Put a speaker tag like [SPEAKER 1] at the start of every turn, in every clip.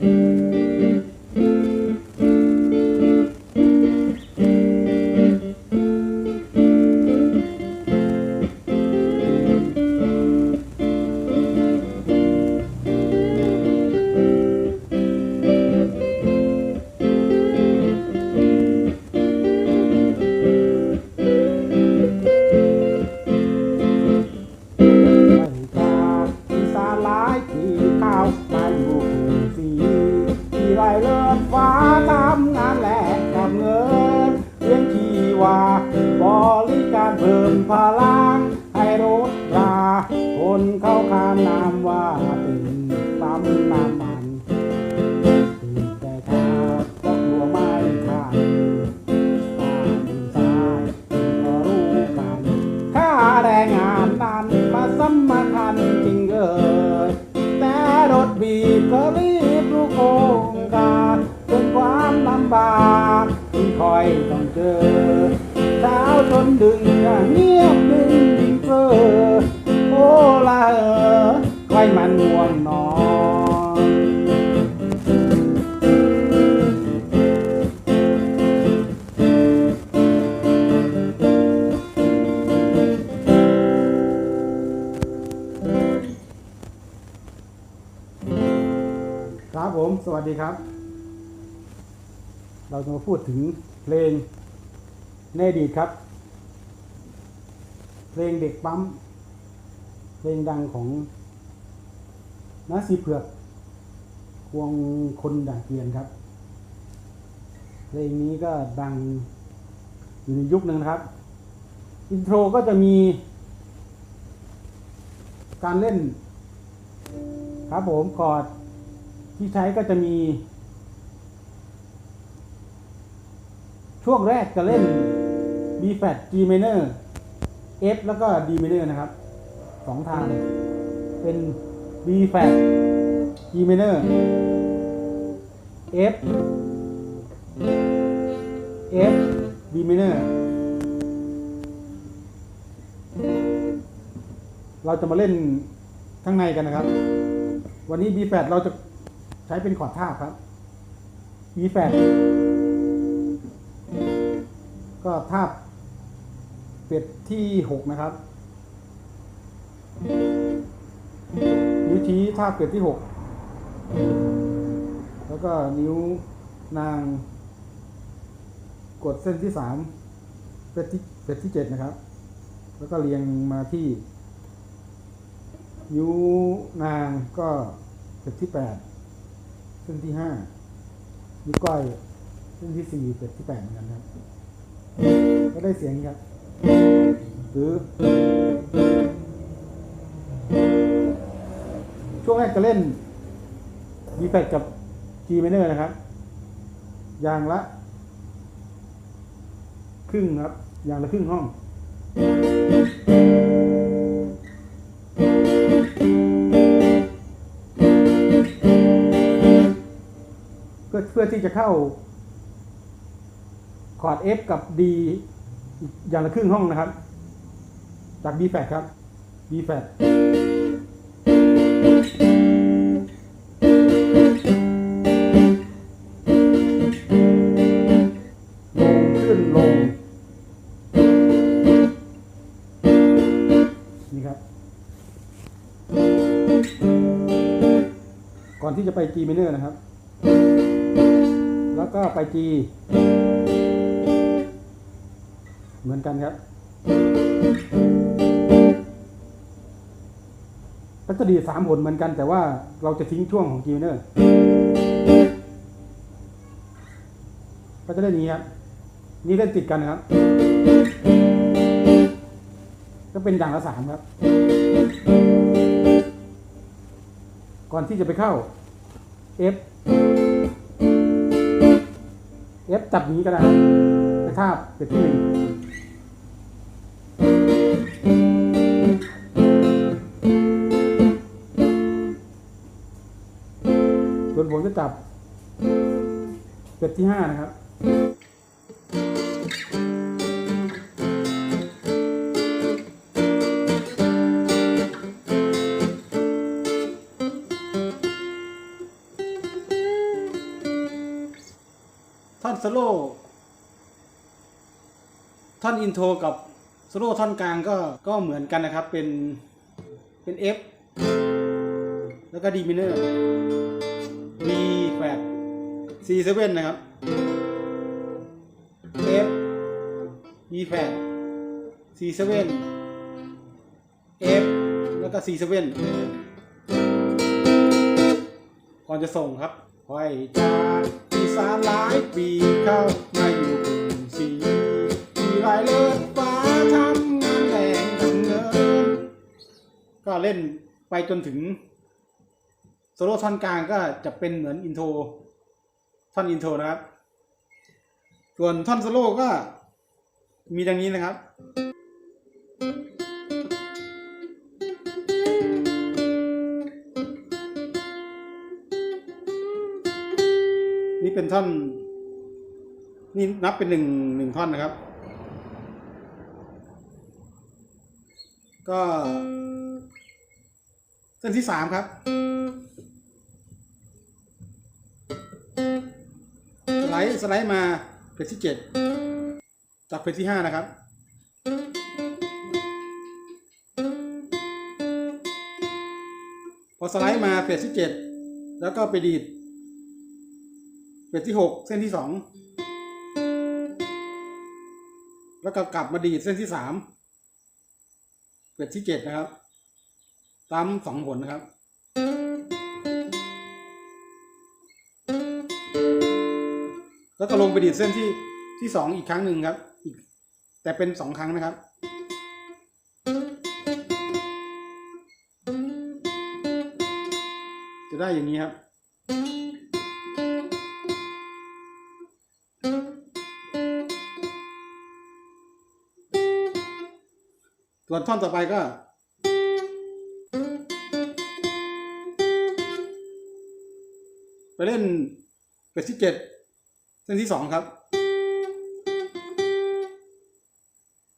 [SPEAKER 1] ไว่าเป็นปั๊มน้ำมันตีแต่เช้าก็กลัวไม่ทันข้าดินทรายก็รู้กันค่าแรงงานนั้นมาสำคัญจริงเอ่ยแต่รถบีบก็รีบรู้โครงการเป็นความลำบากที่คอยต้องเจอเช้าจนดึงอย่างเครับผม สวัสดีครับ เราจะมาพูดถึงเพลงในอดีตครับ เพลงเด็กปั๊ม เพลงดังของนาซีเผือกวงคนด่างเกวียนครับ เพลงนี้ก็ดังอยู่ในยุคหนึ่งครับ อินโทรก็จะมี การเล่น ครับผมคอร์ด ที่ใช้ก็จะมี ช่วงแรกจะเล่น B flat G minor F แล้วก็ D minor นะครับสองทางเป็น B flat G minor F F D minor เราจะมาเล่นข้างในกันนะครับ วันนี้ B flat เราจะ ใช้เป็นขอร์ดท่าครับ B flat ก็ท่าเป็ดที่หกนะครับนิ้วชี้ท่าเป็ดที่หกแล้วก็นิ้วนาง กดเส้นที่สามเป็ดที่เป็ดที่เจ็ดนะครับ แล้วก็เรียงมาที่ นิ้วนางก็เป็ดที่แปด เส้นที่ห้านิ้วก้อยเส้นที่สี่เป็ดที่แปดเหมือนกันครับ ก็ได้เสียงครับหรือช่วงแรกจะเล่น B แปดกับ G minor นะครับ อย่างละ ครึ่งครับ อย่างละครึ่งห้อง เพื่อที่จะเข้าคอร์ด F กับ D อีอย่างละครึ่งห้องนะครับ จาก B แฟดครับ B แฟดลงขึ้นลง นี่ครับ ก่อนที่จะไป G minor นะครับ แล้วก็ไป G เหมือนกันครับก็จะดีสามผลเหมือนกัน แต่ว่าเราจะทิ้งช่วงของ G minor ก็จะได้อย่งนี้ครับนี่เล่นติดกันนะครับก็เป็นอย่างละสามครับ ก่อนที่จะไปเข้า F เอฟจับนี้ก็ได้ครับไปทาเป็นที่หนึ่งส่วนผมจะจับเป็ดที่ห้านะครับ โซโล่ท่อนอินโทรกับโซโล่ท่อนกลางก็ก็เหมือนกันนะครับ เป็นเป็น F แล้วก็ D minor B flat C 7นะครับ F B flat C 7 F แล้วก็ C 7ก่อนจะส่งครับคอยจาก สาหลายปีเข้ามาอยู่กรุงศรีมีรายเลิศฟ้าทำงานแหลงทำเงิน ก็เล่นไปจนถึงโซโล่ท่อนกลางก็จะเป็นเหมือนอินโทรท่อนอินโทรนะครับ ส่วนท่อนโซโล่ก็มีดังนี้นะครับ เป็นท่อน นี่นับเป็นหนึ่งหนึ่งท่อนนะครับ ก็เส้นที่สามครับสไลด์สไลด์มาเพจที่เจ็ดจากเพจที่ห้านะครับพอสไลด์มาเพจที่เจ็ดแล้วก็ไปดีด เพจที่หกเส้นที่สองแล้วก็กลับมาดีดเส้นที่สามเพจที่เจ็ดนะครับซ้ำสองผลนะครับแล้วก็ลงไปดีดเส้นที่ที่สองอีกครั้งหนึ่งครับแต่เป็นสองครั้งนะครับ จะได้อย่างนี้ครับ ส่วนท่อนต่อไปก็ไปเล่นเป็ดที่เจ็ดเส้นที่สองครับ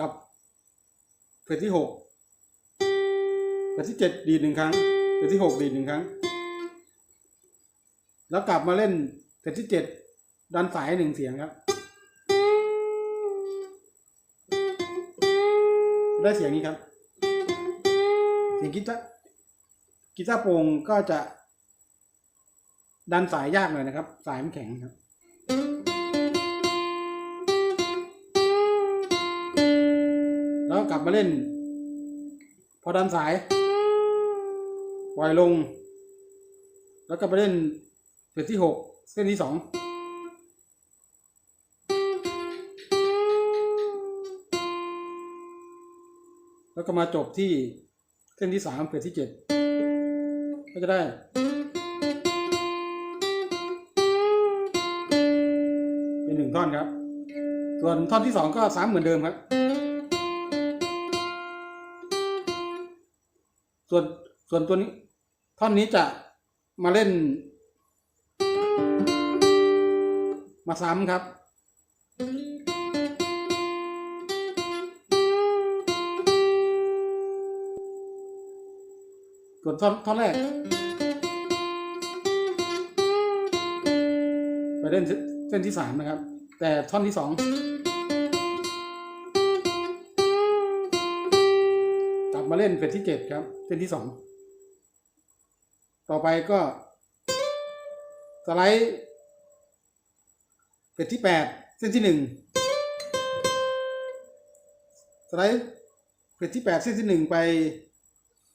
[SPEAKER 1] กับเป็ดที่หกเป็ดที่เจ็ดดีดหนึ่งครั้งเป็ดที่หกดีดหนึ่งครั้ง แล้วกลับมาเล่นเป็ดที่เจ็ดดันสายหนึ่งเสียงครับ ได้เสียงนี้ครับ เสียงกีตาร์กีตาร์โปร่งก็จะดันสายยากหน่อยนะครับ สายมันแข็งครับ แล้วกลับมาเล่น พอดันสายปล่อยลง แล้วก็ไปเล่นเฟสที่หกเส้นที่สอง แล้วก็มาจบที่เส้นที่สามเฟสที่เจ็ดก็จะได้ เป็นหนึ่งท่อนครับ ส่วนท่อนที่สองก็ซ้ำเหมือนเดิมครับ ส่วนส่วนตัวนี้ท่อนนี้จะมาเล่น มาซ้ำครับ ส่วนท่อนท่อนแรกไปเล่นเส้นที่สามนะครับ แต่ท่อนที่สองกลับมาเล่นเฟสที่เจ็ดครับ เส้นที่สองต่อไปก็สไลด์เฟสที่แปดเส้นที่หนึ่งสไลด์เฟสที่แปดเส้นที่หนึ่งไป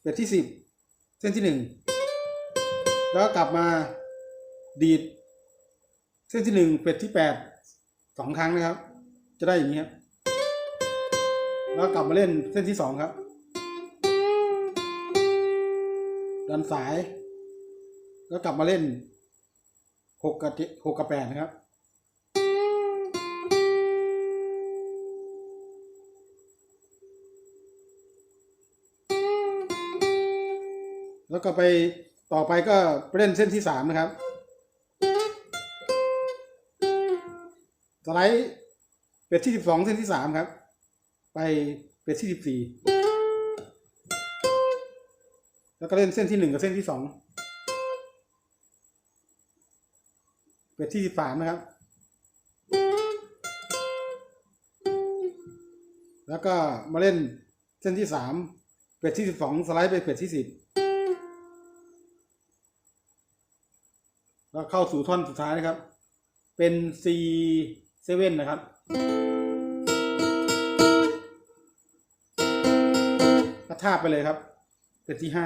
[SPEAKER 1] เฟสที่สิบ ส้นที่หนึ่งแล้วกลับมาดีด เส้นที่หนึ่งเป็ดที่แปดสองครั้งนะครับ จะได้อย่างนี้ครับแล้วกลับมาเล่นเส้นที่สองครับ ดันสาย แล้วกลับมาเล่นหกกับหกกับแปดนะครับ แล้วก็ไปต่อไปก็เล่นเส้นที่สามนะครับ สไลด์เป็ดที่สิบสองเส้นที่สามครับ ไปเป็ดที่สิบสี่แล้วก็เล่นเส้นที่หนึ่งกับเส้นที่สองเป็ดที่สิบสามนะครับ แล้วก็มาเล่นเส้นที่สามเป็ดที่สิบสองสไลด์ไปเป็ดที่สิบ แล้วเข้าสู่ท่อนสุดท้ายนะครับ เป็น C 7นะครับ กระทาบไปเลยครับ เป็นที่ห้า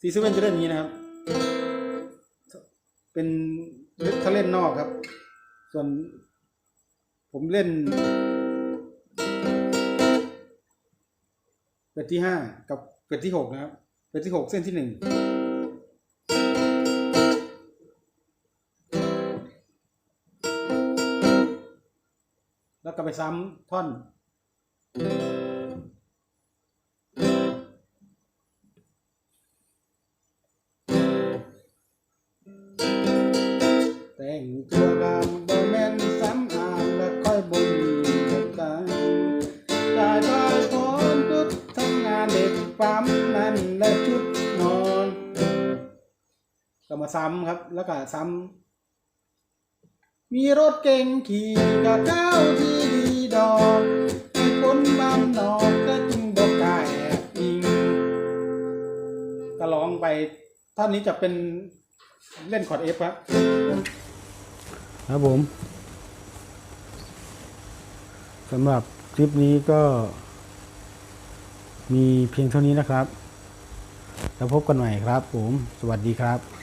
[SPEAKER 1] C 7จะเล่นอย่างนี้นะครับ เป็นถ้าเล่นนอกครับ ส่วนผมเล่นเป็ดที่ห้ากับเป็ดที่หกนะครับเป็ดที่หกเส้นที่หนึ่ง ไปซ้ำท่อน แต่งตัวงามบ่แม่นสำอางและค่อยบ่มีเงินตายตายพร้อมชุดทำงานเด็กปั๊มนั่นและชุดนอน ก็มาซ้ำครับ แล้วก็ซ้ำมีรถเก่งขี่กับเก้าที่ อกให้คนบ้านนอกก็จึงบอกกล้าแอบอิงก็ร้องไปท่อนนี้จะเป็นเล่นคอร์ดเอฟครับครับผมสำหรับคลิปนี้ก็ มีเพียงเท่านี้นะครับ แล้วพบกันใหม่ครับผม สวัสดีครับ